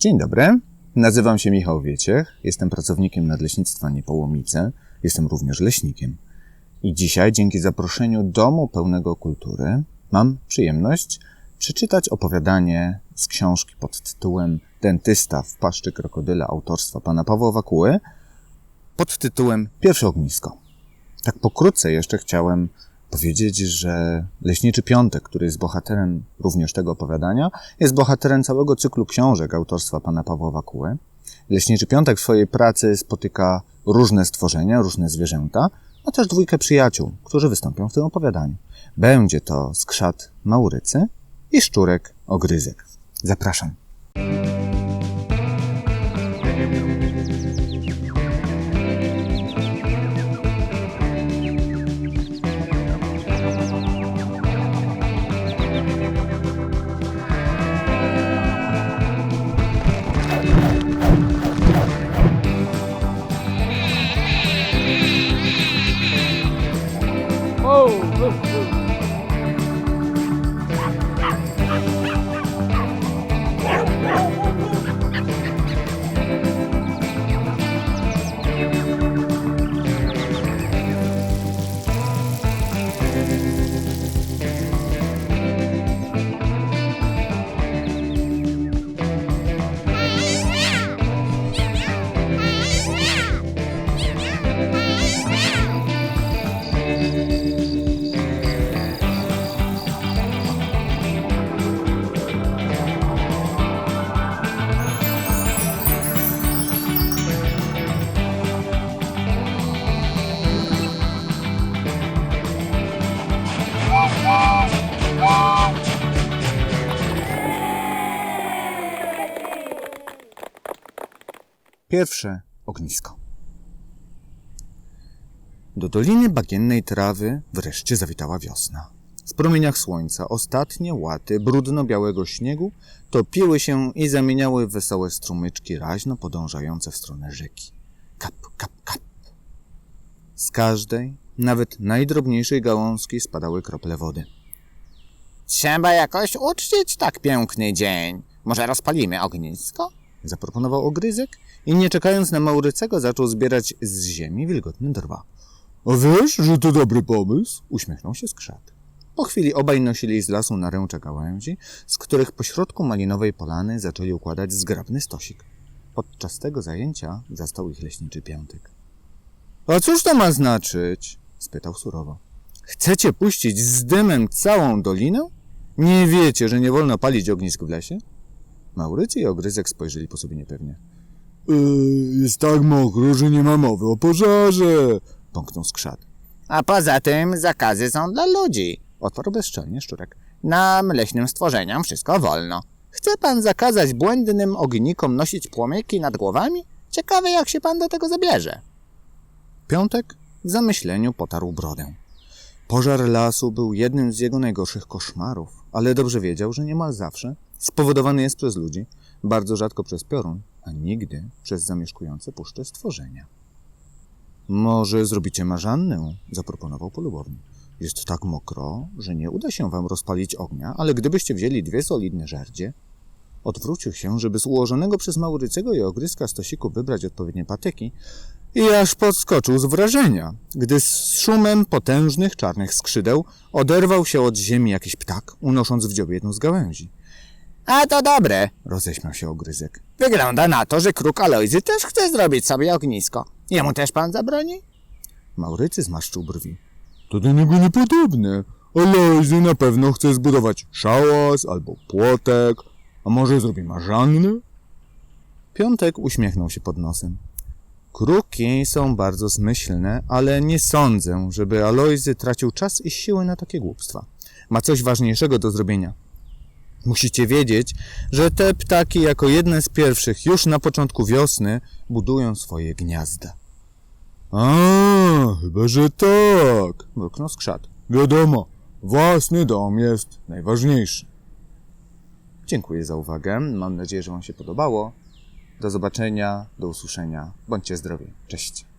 Dzień dobry, nazywam się Michał Wieciech, jestem pracownikiem Nadleśnictwa Niepołomice, jestem również leśnikiem. I dzisiaj, dzięki zaproszeniu Domu Pełnego Kultury, mam przyjemność przeczytać opowiadanie z książki pod tytułem Dentysta w paszczy krokodyla autorstwa pana Pawła Wakuły pod tytułem Pierwsze ognisko. Tak pokrótce jeszcze chciałem powiedzieć, że Leśniczy Piątek, który jest bohaterem również tego opowiadania, jest bohaterem całego cyklu książek autorstwa pana Pawła Wakuły. Leśniczy Piątek w swojej pracy spotyka różne stworzenia, różne zwierzęta, a też dwójkę przyjaciół, którzy wystąpią w tym opowiadaniu. Będzie to skrzat Maurycy i szczurek Ogryzek. Zapraszam. Pierwsze ognisko. Do doliny bagiennej trawy wreszcie zawitała wiosna. W promieniach słońca ostatnie łaty brudno-białego śniegu topiły się i zamieniały w wesołe strumyczki raźno podążające w stronę rzeki. Kap, kap, kap. Z każdej, nawet najdrobniejszej gałązki spadały krople wody. Trzeba jakoś uczcić tak piękny dzień. Może rozpalimy ognisko? Zaproponował ogryzek i nie czekając na Maurycego zaczął zbierać z ziemi wilgotne drwa. A wiesz, że to dobry pomysł? Uśmiechnął się skrzat. Po chwili obaj nosili z lasu na ręcze gałęzi, z których pośrodku malinowej polany zaczęli układać zgrabny stosik. Podczas tego zajęcia zastał ich leśniczy piątek. A cóż to ma znaczyć? spytał surowo. Chcecie puścić z dymem całą dolinę? Nie wiecie, że nie wolno palić ognisk w lesie? Maurycy i Ogryzek spojrzeli po sobie niepewnie. Yy, jest tak mokro, że nie ma mowy o pożarze. Pomknął skrzat. A poza tym zakazy są dla ludzi. Odparł bezczelnie szczurek. Nam, leśnym stworzeniom, wszystko wolno. Chce pan zakazać błędnym ognikom nosić płomyki nad głowami? Ciekawe, jak się pan do tego zabierze. Piątek w zamyśleniu potarł brodę. Pożar lasu był jednym z jego najgorszych koszmarów, ale dobrze wiedział, że niemal zawsze spowodowany jest przez ludzi, bardzo rzadko przez piorun, a nigdy przez zamieszkujące puszcze stworzenia. Może zrobicie marzannę, zaproponował polubownik. Jest tak mokro, że nie uda się wam rozpalić ognia, ale gdybyście wzięli dwie solidne żardzie, odwrócił się, żeby z ułożonego przez Maurycego i ogryska stosiku wybrać odpowiednie patyki i aż podskoczył z wrażenia, gdy z szumem potężnych czarnych skrzydeł oderwał się od ziemi jakiś ptak, unosząc w dziobie jedną z gałęzi. A to dobre. Roześmiał się ogryzek. Wygląda na to, że kruk Alojzy też chce zrobić sobie ognisko. Jemu też pan zabroni? Maurycy zmarszczył brwi. To do niego niepodobne. Alojzy na pewno chce zbudować szałas albo płotek, a może zrobi marzannę? Piątek uśmiechnął się pod nosem. Kruki są bardzo zmyślne, ale nie sądzę, żeby Alojzy tracił czas i siły na takie głupstwa. Ma coś ważniejszego do zrobienia. Musicie wiedzieć, że te ptaki jako jedne z pierwszych już na początku wiosny budują swoje gniazda. A, chyba że tak. Mruknął skrzat. Wiadomo, własny dom jest najważniejszy. Dziękuję za uwagę. Mam nadzieję, że Wam się podobało. Do zobaczenia, do usłyszenia. Bądźcie zdrowi. Cześć.